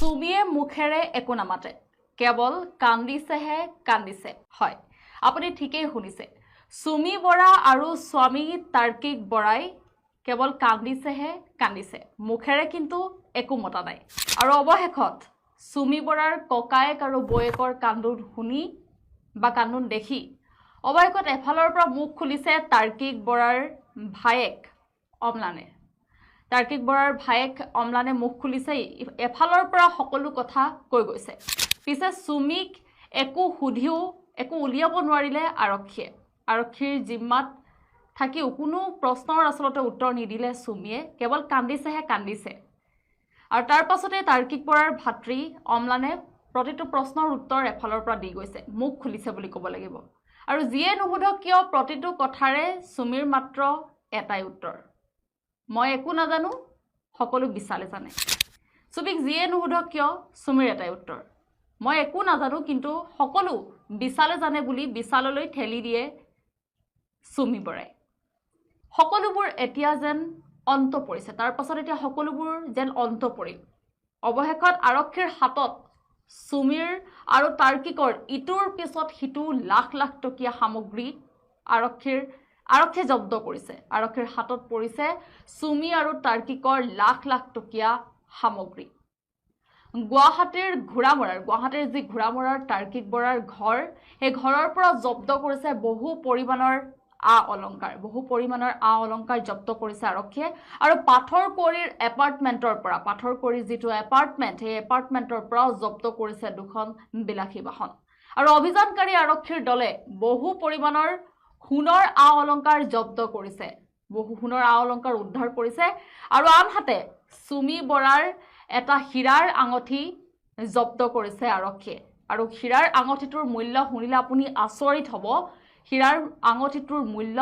চুমিয়ে মুখেৰে একো নামাতে কেৱল কান্দিছেহে কান্দিছে। হয় আপুনি ঠিকেই শুনিছে। চুমি বৰা আৰু স্বামী তাৰ্কিক বৰাই কেৱল কান্দিছেহে কান্দিছে মুখেৰে কিন্তু একো মতা নাই। আৰু অৱশেষত চুমি বৰাৰ ককায়েক আৰু বৌয়েকৰ কান্দোন শুনি বা কান্দোন দেখি অৱশেষত এফালৰ পৰা মুখ খুলিছে তাৰ্কিক বৰাৰ ভায়েক অম্লানে। তাৰ্কিক বৰাৰ ভায়েক অম্লানে মুখ খুলিছে এফালৰ পৰা সকলো কথা কৈ গৈছে। পিছে চুমিক একো সুধিও একো উলিয়াব নোৱাৰিলে আৰক্ষীয়ে। আৰক্ষীৰ জিম্মাত থাকিও কোনো প্ৰশ্নৰ আচলতে উত্তৰ নিদিলে চুমিয়ে কেৱল কান্দিছেহে কান্দিছে। আৰু তাৰ পাছতে তাৰ্কিক বৰাৰ ভাতৃ অম্লানে প্ৰতিটো প্ৰশ্নৰ উত্তৰ এফালৰ পৰা দি গৈছে মুখ খুলিছে বুলি ক'ব লাগিব। আৰু যিয়ে নুসুধক কিয় প্ৰতিটো কথাৰে চুমিৰ মাত্ৰ এটাই উত্তৰ। মই একো নাজানো সকলো বিশালে জানে। চুমিক যিয়ে নুসুধক কিয় চুমিৰ এটাই উত্তৰ। মই একো নাজানো কিন্তু সকলো বিশালে জানে বুলি বিশাললৈ ঠেলি দিয়ে চুমি বৰাই। সকলোবোৰ এতিয়া যেন অন্ত পৰিছে তাৰ পাছত এতিয়া সকলোবোৰ যেন অন্ত পৰিল। অৱশেষত আৰক্ষীৰ হাতত চুমিৰ আৰু তাৰ্কিকৰ ইটোৰ পিছত সিটো লাখ লাখ টকীয়া সামগ্ৰী আৰক্ষীৰ আৰক্ষীয়ে জব্দ কৰিছে। আৰক্ষীৰ হাতত পৰিছে চুমি আৰু তাৰ্কিকৰ লাখ লাখ টকীয়া সামগ্ৰী। গুৱাহাটীৰ ঘোঁৰামৰাৰ গুৱাহাটীৰ যি ঘোঁৰামৰাৰ তাৰ্কিক বৰাৰ ঘৰ সেই ঘৰৰ পৰা জব্দ কৰিছে বহু পৰিমাণৰ আ অলংকাৰ বহু পৰিমাণৰ আ অলংকাৰ জব্দ কৰিছে আৰক্ষীয়ে। আৰু পাথৰকুঁৱৰীৰ এপাৰ্টমেণ্টৰ পৰা পাথৰকুঁৱৰীৰ যিটো এপাৰ্টমেণ্ট সেই এপাৰ্টমেণ্টৰ পৰাও জব্দ কৰিছে দুখন বিলাসী বাহন। আৰু অভিযানকাৰী আৰক্ষীৰ দলে বহু পৰিমাণৰ সোণৰ আ অলংকাৰ জব্দ কৰিছে। বহু সোণৰ আ অলংকাৰ উদ্ধাৰ কৰিছে। আৰু আনহাতে চুমি বৰাৰ এটা হীৰাৰ আঙঠি জব্দ কৰিছে আৰক্ষীয়ে। আৰু হীৰাৰ আঙঠিটোৰ মূল্য শুনিলে আপুনি আচৰিত হ'ব। হীৰাৰ আঙঠিটোৰ মূল্য